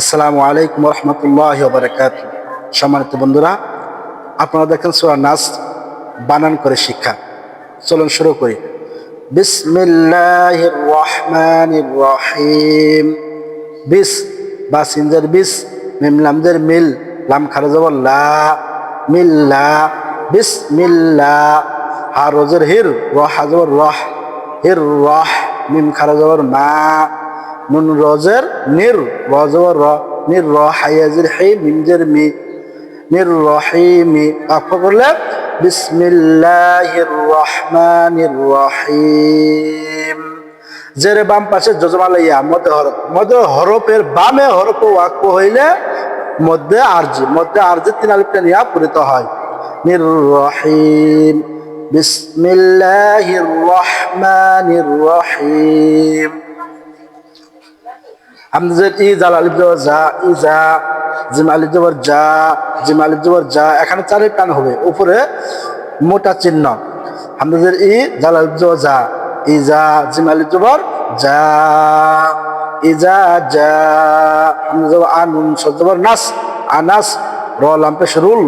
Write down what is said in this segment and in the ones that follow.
আসসালামু আলাইকুম রহমতুল্লাহ বারকাত সম্মানিত বন্ধুরা, আপনারা দেখেন সুরা নাস বানান করে শিক্ষা। চলুন শুরু করি। বিসমিল্লাহির রহমানির রহিম। বিস, বা সিনজার বিস, মিম লামজের মিল, লাম খারা লা মিল্লা বিসমিল্লা, হা রোজের হির রহ হাজবর রহ, হির রহ, মিম খারা মা নুন রজের নির রজবর র, নির র হাইয়াজির হে মিমজের মি, নির রহিমি অক্ষ করলে বিসমিল্লাহির রহমানির রহিম। জের বাম পাশে যজমালাইয়া, মধ্যে হরফ, মধ্যে হরফের বামে হরফ ওয়াক্য হইলে মধ্যে আরজি মধ্যে আরজি তিন আলিফটা নিয়া পূরিত হয়। নির রহিম বিসমিল্লাহির রহমানির রহিম। হামজার ই জাল আলিফ জবর যা, ই যা জিম আলিফ জবর যা জিম আলিফ জবর যা, এখানে চারে টান হবে, উপরে মোটা চিহ্ন। হামজার ই জাল আলিফ জবর যা, ই যা জিম আলিফ জবর যা ইজা যা হামজা জবর আনুন সদ জবর নাস আনাস র, লাম, পেশ, রুল,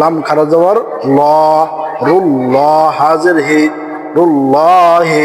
লাম, খারা জবর ল, রুল ল, হাজির হি, রুল ল, হি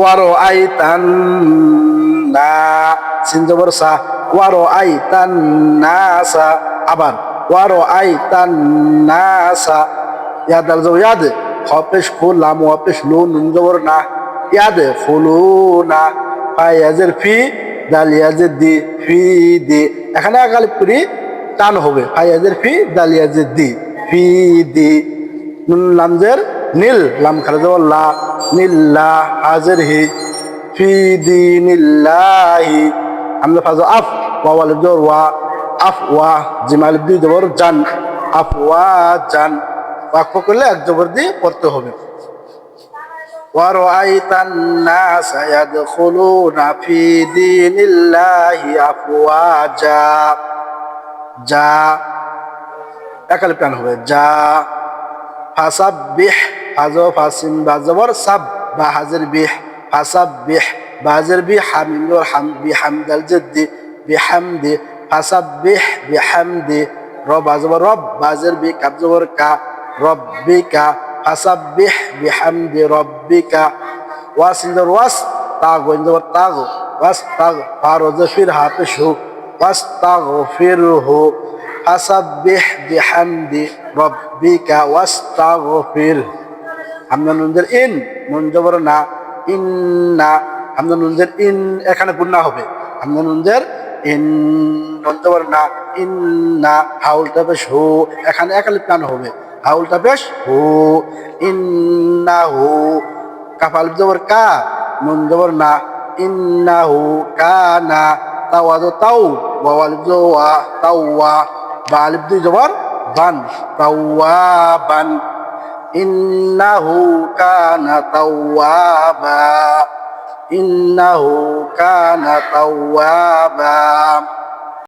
ওয়ারো আই তান না সিনজবর সা ওয়ারো আই তান না সা আবার ওয়ারো আই তান না সা ইয়াদ আল ইয়াদ, হপেশ ফুল লাম হপেশ লু নুন জবর না। ইয়াদ ফুলু না ফায়াজের ফি দাল ইয়াজের দি, ফি, দি। এখানে একালিপ করি, টান হবে। ফায়াজের ফি দাল ইয়াজের দি, ফি, দি। নুন লামজের নীল লাম খারা জবর লা নিল্লা হাজির হি ফি দিনিল্লাহি আমরা ফাজো আফ ওয়াল জোর ওয়া আফ ওয়া জিমাল দুই জবর জান আফ ওয়া জান ওয়াকফ করলে এক জবর দিয়ে পড়তে হবে ورأيت الناس يدخلون في دين الله أفواجا যা একালে প্রাণ হবে যা ফাসাব্বিহ حذف فاسم بازور سب بحذر بيح فسبح بحذر بيح من نور حمد بحمد الجد بحمد فسبح بحمد رب زبر رب بازر بي كبزور كا ربك فسبح بحمد ربك واس زبر واس تاغو زبر تاغو واس تاغ فارو زفير هاتشو واس تاغفره فسبح بحمد ربك واستغفره ফির হু ফাসাব্বিহ বিহামদি রব্বিকা ওয়াস্তাগফির হামদা নুনজের ইন, নুন না, ইন না হামদা নুনজের ইন এখানে গুন্না হবে। হামদা নুনজের ইন, নুন না, ইন না, হাউলটা বেশ হু, এখানে একালি প্রাণ হবে। হাউলটা বেশ হু, ইন না হু কাফাল জবর কা, নুন না ইন্না হু, কা না তাওয়াজো তাও ওয়াল জোয়া তাওয়া, বা আলিফ দুই জবর বান তাওয়াবান ইন্নাহু কানা তাওয়াবা ইন্নাহু কানা তাওয়াবা।